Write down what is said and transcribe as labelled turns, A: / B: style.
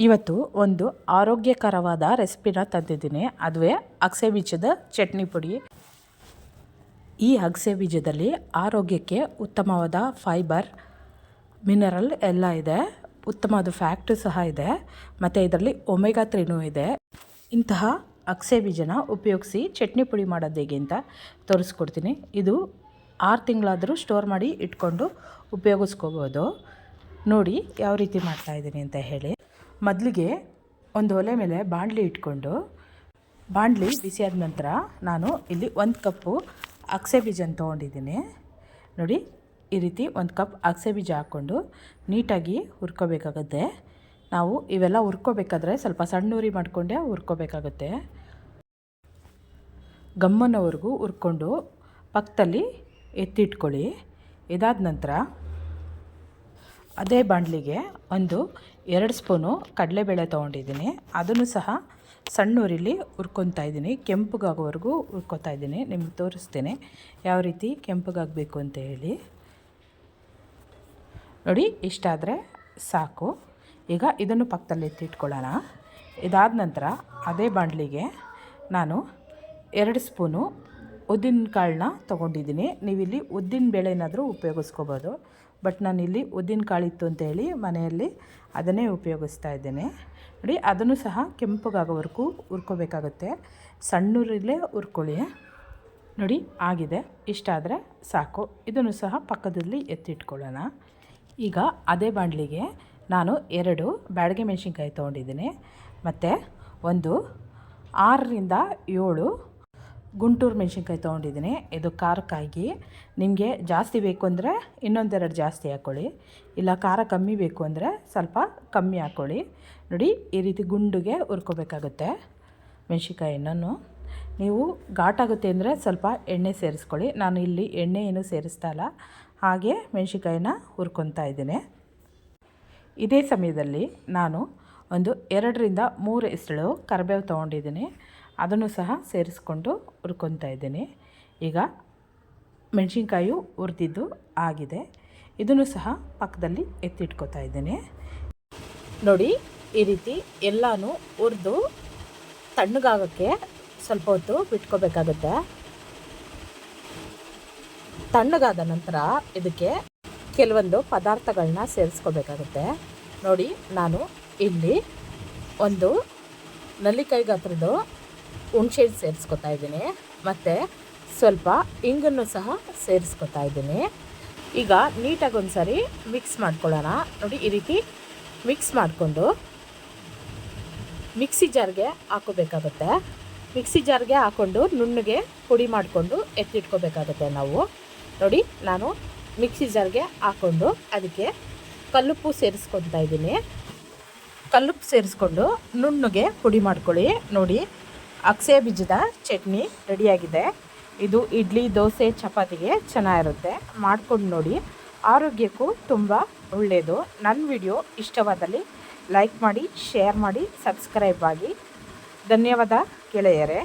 A: ಇವತ್ತು ಒಂದು ಆರೋಗ್ಯಕರವಾದ ರೆಸಿಪಿನ ತಂದಿದ್ದೀನಿ. ಅದುವೇ ಅಗಸೆ ಬೀಜದ ಚಟ್ನಿ ಪುಡಿ. ಈ ಅಗಸೆ ಬೀಜದಲ್ಲಿ ಆರೋಗ್ಯಕ್ಕೆ ಉತ್ತಮವಾದ ಫೈಬರ್, ಮಿನರಲ್ ಎಲ್ಲ ಇದೆ. ಉತ್ತಮವಾದ ಫ್ಯಾಕ್ಟ್ ಸಹ ಇದೆ. ಮತ್ತು ಇದರಲ್ಲಿ ಒಮೆಗಾ ತ್ರೀನೂ ಇದೆ. ಇಂತಹ ಅಗಸೆ ಬೀಜನ ಉಪಯೋಗಿಸಿ ಚಟ್ನಿ ಪುಡಿ ಮಾಡೋದು ಹೇಗೆ ಅಂತ ತೋರಿಸ್ಕೊಡ್ತೀನಿ. ಇದು ಆರು ತಿಂಗಳಾದರೂ ಸ್ಟೋರ್ ಮಾಡಿ ಇಟ್ಕೊಂಡು ಉಪಯೋಗಿಸ್ಕೋಬೋದು. ನೋಡಿ ಯಾವ ರೀತಿ ಮಾಡ್ತಾಯಿದ್ದೀನಿ ಅಂತ ಹೇಳಿ. ಮೊದಲಿಗೆ ಒಂದು ಒಲೆ ಮೇಲೆ ಬಾಣಲಿ ಇಟ್ಕೊಂಡು ಬಾಣಲಿ ಬಿಸಿಯಾದ ನಂತರ ನಾನು ಇಲ್ಲಿ ಒಂದು ಕಪ್ಪು ಅಗಸೆ ಬೀಜನ ತೊಗೊಂಡಿದ್ದೀನಿ. ನೋಡಿ, ಈ ರೀತಿ ಒಂದು ಕಪ್ ಅಗಸೆ ಬೀಜ ಹಾಕ್ಕೊಂಡು ನೀಟಾಗಿ ಹುರ್ಕೋಬೇಕಾಗುತ್ತೆ. ನಾವು ಇವೆಲ್ಲ ಹುರ್ಕೋಬೇಕಾದ್ರೆ ಸ್ವಲ್ಪ ಸಣ್ಣ ಉರಿ ಮಾಡಿಕೊಂಡೇ ಹುರ್ಕೋಬೇಕಾಗುತ್ತೆ. ಗಮ್ಮನವರೆಗೂ ಹುರ್ಕೊಂಡು ಪಕ್ಕದಲ್ಲಿ ಎತ್ತಿಟ್ಕೊಳ್ಳಿ. ಇದಾದ ನಂತರ ಅದೇ ಬಾಣಲಿಗೆ ಒಂದು ಎರಡು ಸ್ಪೂನು ಕಡಲೆಬೇಳೆ ತೊಗೊಂಡಿದ್ದೀನಿ. ಅದನ್ನು ಸಹ ಸಣ್ಣ ಉರಿಲಿ ಹುರ್ಕೊತಾ ಇದ್ದೀನಿ. ಕೆಂಪಗಾಗೋವರೆಗೂ ಹುರ್ಕೊತಾ ಇದ್ದೀನಿ. ನಿಮ್ಗೆ ತೋರಿಸ್ತೇನೆ ಯಾವ ರೀತಿ ಕೆಂಪಗಾಗಬೇಕು ಅಂತ ಹೇಳಿ. ನೋಡಿ ಇಷ್ಟಾದರೆ ಸಾಕು. ಈಗ ಇದನ್ನು ಪಕ್ಕದಲ್ಲಿ ಎತ್ತಿಟ್ಕೊಳ್ಳೋಣ. ಇದಾದ ನಂತರ ಅದೇ ಬಾಣಲಿಗೆ ನಾನು ಎರಡು ಸ್ಪೂನು ಉದ್ದಿನ ಕಾಳನ್ನ ತೊಗೊಂಡಿದ್ದೀನಿ. ನೀವಿಲ್ಲಿ ಉದ್ದಿನ ಬೇಳೆನಾದರೂ ಉಪಯೋಗಿಸ್ಕೋಬೋದು. ಬಟ್ ನಾನಿಲ್ಲಿ ಉದ್ದಿನ ಕಾಳಿತ್ತು ಅಂತ ಹೇಳಿ ಮನೆಯಲ್ಲಿ ಅದನ್ನೇ ಉಪಯೋಗಿಸ್ತಾ ಇದ್ದೇನೆ. ನೋಡಿ, ಅದನ್ನು ಸಹ ಕೆಂಪಗಾಗೋವರೆಗೂ ಹುರ್ಕೋಬೇಕಾಗುತ್ತೆ. ಸಣ್ಣೂರಲ್ಲೇ ಹುರ್ಕೊಳ್ಳಿ. ನೋಡಿ, ಆಗಿದೆ. ಇಷ್ಟಾದರೆ ಸಾಕು. ಇದನ್ನು ಸಹ ಪಕ್ಕದಲ್ಲಿ ಎತ್ತಿಟ್ಕೊಳ್ಳೋಣ. ಈಗ ಅದೇ ಬಾಣಲಿಗೆ ನಾನು ಎರಡು ಬ್ಯಾಡಗೆ ಮೆಣಸಿನ್ಕಾಯಿ ತೊಗೊಂಡಿದ್ದೀನಿ. ಮತ್ತು ಒಂದು ಆರರಿಂದ ಏಳು ಗುಂಟೂರು ಮೆಣಸಿನ್ಕಾಯಿ ತೊಗೊಂಡಿದ್ದೀನಿ. ಇದು ಖಾರಕ್ಕಾಗಿ. ನಿಮಗೆ ಜಾಸ್ತಿ ಬೇಕು ಅಂದರೆ ಇನ್ನೊಂದೆರಡು ಜಾಸ್ತಿ ಹಾಕ್ಕೊಳ್ಳಿ ಇಲ್ಲ ಖಾರ ಕಮ್ಮಿ ಬೇಕು ಅಂದರೆ ಸ್ವಲ್ಪ ಕಮ್ಮಿ ಹಾಕ್ಕೊಳ್ಳಿ ನೋಡಿ, ಈ ರೀತಿ ಗುಂಡುಗೆ ಹುರ್ಕೋಬೇಕಾಗುತ್ತೆ ಮೆಣಸಿನ್ಕಾಯಿನೂ ನೀವು ಘಾಟಾಗುತ್ತೆ ಅಂದರೆ ಸ್ವಲ್ಪ ಎಣ್ಣೆ ಸೇರಿಸ್ಕೊಳ್ಳಿ. ನಾನು ಇಲ್ಲಿ ಎಣ್ಣೆ ಏನು ಸೇರಿಸ್ತಾ ಇಲ್ಲ. ಹಾಗೆ ಮೆಣಸಿನ್ಕಾಯಿನ ಹುರ್ಕೊತಾ ಇದ್ದೀನಿ. ಇದೇ ಸಮಯದಲ್ಲಿ ನಾನು ಒಂದು ಎರಡರಿಂದ ಮೂರು ಎಸಳು ಕರಿಬೇವು ತೊಗೊಂಡಿದ್ದೀನಿ. ಅದನ್ನು ಸಹ ಸೇರಿಸ್ಕೊಂಡು ಹುರ್ಕೊತಾ ಇದ್ದೀನಿ. ಈಗ ಮೆಣಸಿನ್ಕಾಯು ಹುರಿದಿದ್ದು ಆಗಿದೆ. ಇದನ್ನು ಸಹ ಪಕ್ಕದಲ್ಲಿ ಎತ್ತಿಟ್ಕೋತಾ ಇದ್ದೀನಿ. ನೋಡಿ, ಈ ರೀತಿ ಎಲ್ಲನೂ ಹುರಿದು ತಣ್ಣಗಾಗೋಕ್ಕೆ ಸ್ವಲ್ಪ ಹೊತ್ತು ಬಿಟ್ಕೋಬೇಕಾಗುತ್ತೆ. ತಣ್ಣಗಾದ ನಂತರ ಇದಕ್ಕೆ ಕೆಲವೊಂದು ಪದಾರ್ಥಗಳನ್ನ ಸೇರಿಸ್ಕೋಬೇಕಾಗುತ್ತೆ. ನೋಡಿ, ನಾನು ಇಲ್ಲಿ ಒಂದು ನಲ್ಲಿಕಾಯಿ ಗಾತ್ರದ್ದು ಹುಣ್ಸೆಹಣ್ಣು ಸೇರಿಸ್ಕೊತಾ ಇದ್ದೀನಿ. ಮತ್ತು ಸ್ವಲ್ಪ ಇಂಗನ್ನು ಸಹ ಸೇರಿಸ್ಕೊತಾ ಇದ್ದೀನಿ. ಈಗ ನೀಟಾಗಿ ಒಂದು ಸಾರಿ ಮಿಕ್ಸ್ ಮಾಡ್ಕೊಳ್ಳೋಣ. ನೋಡಿ, ಈ ರೀತಿ ಮಿಕ್ಸ್ ಮಾಡಿಕೊಂಡು ಮಿಕ್ಸಿ ಜಾರ್ಗೆ ಹಾಕೋಬೇಕಾಗುತ್ತೆ. ಮಿಕ್ಸಿ ಜಾರ್ಗೆ ಹಾಕ್ಕೊಂಡು ನುಣ್ಣಗೆ ಪುಡಿ ಮಾಡಿಕೊಂಡು ಎತ್ತಿಟ್ಕೋಬೇಕಾಗುತ್ತೆ ನಾವು. ನೋಡಿ, ನಾನು ಮಿಕ್ಸಿ ಜಾರ್ಗೆ ಹಾಕ್ಕೊಂಡು ಅದಕ್ಕೆ ಕಲ್ಲುಪ್ಪು ಸೇರಿಸ್ಕೊತಾ ಇದ್ದೀನಿ. ಕಲ್ಲುಪ್ಪು ಸೇರಿಸ್ಕೊಂಡು ನುಣ್ಣಗೆ ಪುಡಿ ಮಾಡ್ಕೊಳ್ಳಿ. ನೋಡಿ ಅಕ್ಸೆ ಬೀಜದ ಚಟ್ನಿ ರೆಡಿಯಾಗಿದೆ. ಇದು ಇಡ್ಲಿ, ದೋಸೆ, ಚಪಾತಿಗೆ ಚೆನ್ನಾಗಿರುತ್ತೆ. ಮಾಡ್ಕೊಂಡು ನೋಡಿ. ಆರೋಗ್ಯಕ್ಕೂ ತುಂಬ ಒಳ್ಳೆಯದು ನನ್ನ ವಿಡಿಯೋ ಇಷ್ಟವಾದಲ್ಲಿ ಲೈಕ್ ಮಾಡಿ, ಶೇರ್ ಮಾಡಿ, ಸಬ್ಸ್ಕ್ರೈಬ್ ಆಗಿ. ಧನ್ಯವಾದ ಗೆಳೆಯರೇ